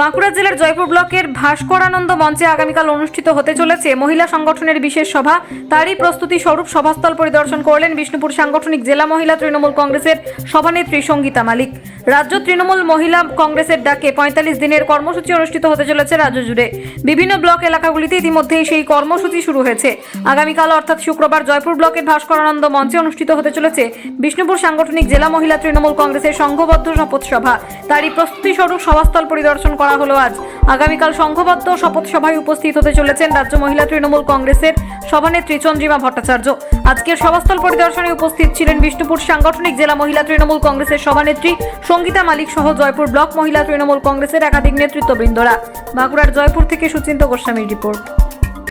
বাঁকুড়া জেলার জয়পুর ব্লকের ভাস্করানন্দ মঞ্চে আগামীকাল অনুষ্ঠিত হতে চলেছে মহিলা সংগঠনের বিশেষ সভা। তারই প্রস্তুতি স্বরূপ সভাস্থল পরিদর্শন করলেন বিষ্ণুপুর সাংগঠনিক জেলা মহিলা তৃণমূল কংগ্রেসের সভানেত্রী সঙ্গীতা মালিক। রাজ্য তৃণমূল মহিলা কংগ্রেসের ডাকে পঁয়তাল্লিশ দিনের কর্মসূচি অনুষ্ঠিত হতে চলেছে রাজ্য জুড়ে। বিভিন্ন ব্লক এলাকাগুলিতে ইতিমধ্যেই সেই কর্মসূচি শুরু হয়েছে। আগামীকাল অর্থাৎ শুক্রবার জয়পুর ব্লকের ভাস্করানন্দ মঞ্চে অনুষ্ঠিত হতে চলেছে বিষ্ণুপুর সাংগঠনিক জেলা মহিলা তৃণমূল কংগ্রেসের সংঘবদ্ধ শপথ সভা তারই প্রস্তুতি স্বরূপ সভাস্থল পরিদর্শন করা হলো আজ। আগামীকাল সংঘবদ্ধ শপথ সভায় উপস্থিত হতে চলেছেন রাজ্য মহিলা তৃণমূল কংগ্রেসের সভানেত্রী চন্দ্রিমা ভট্টাচার্য। আজকের সভাস্থল পরিদর্শনে উপস্থিত ছিলেন বিষ্ণুপুর সাংগঠনিক জেলা মহিলা তৃণমূল কংগ্রেসের সভানেত্রী সঙ্গীতা মালিক সহ জয়পুর ব্লক মহিলা তৃণমূল কংগ্রেসের একাধিক নেতৃত্ববৃন্দরা বাঁকুড়ার জয়পুর থেকে সুচিন্ত গোস্বামীর রিপোর্ট।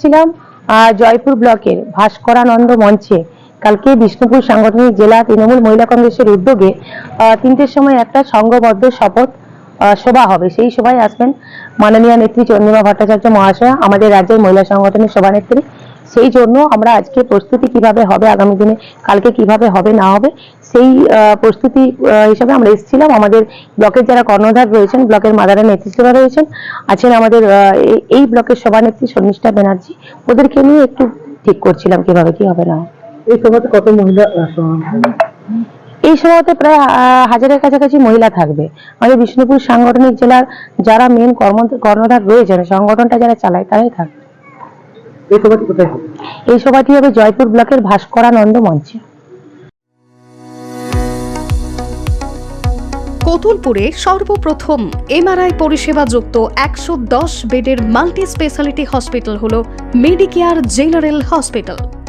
ছিলাম জয়পুর ব্লকের ভাস্করানন্দ মঞ্চে। কালকে বিষ্ণুপুর সাংগঠনিক জেলা তৃণমূল মহিলা কংগ্রেসের উদ্যোগে তিনটের সময় একটা সংঘবদ্ধ শপথ সভা হবে। সেই সভায় আসবেন মাননীয় নেত্রী চন্দ্রিমা ভট্টাচার্য মহাশয়া, আমাদের রাজ্যের মহিলা সংগঠনের সভানেত্রী সেই জন্য আমরা আজকে প্রস্তুতি কীভাবে হবে, আগামী দিনে কালকে কীভাবে হবে, না হবে, সেই প্রস্তুতি হিসাবে আমরা এসেছিলাম। আমাদের ব্লকের যারা কর্ণধার রয়েছেন, ব্লকের মাদারা নেতৃত্বরা রয়েছেন, আছেন আমাদের এই- ব্লকের সভানেত্রী শর্মিষ্ঠা ব্যানার্জি। ওদেরকে নিয়ে একটু ঠিক করছিলাম কীভাবে, কি হবে, না এই সভাতে কত মহিলা এই সভাতে প্রায় হাজারের কাছাকাছি মহিলা থাকবে। আমাদের বিষ্ণুপুর সাংগঠনিক জেলার যারা মেন কর্ম কর্ণধার রয়েছেন সংগঠনটা যারা চালায় তারাই থাকবে এই সভাটি কোথায় হবে? এই সভাটি হবে জয়পুর ব্লকের ভাস্করানন্দ মঞ্চে। কতুলপুরে সর্বপ্রথম এমআরআই পরিষেবা যুক্ত একশো দশ বেডের মাল্টি স্পেশালিটি হসপিটাল হল মেডিকেয়ার জেনারেল হসপিটাল।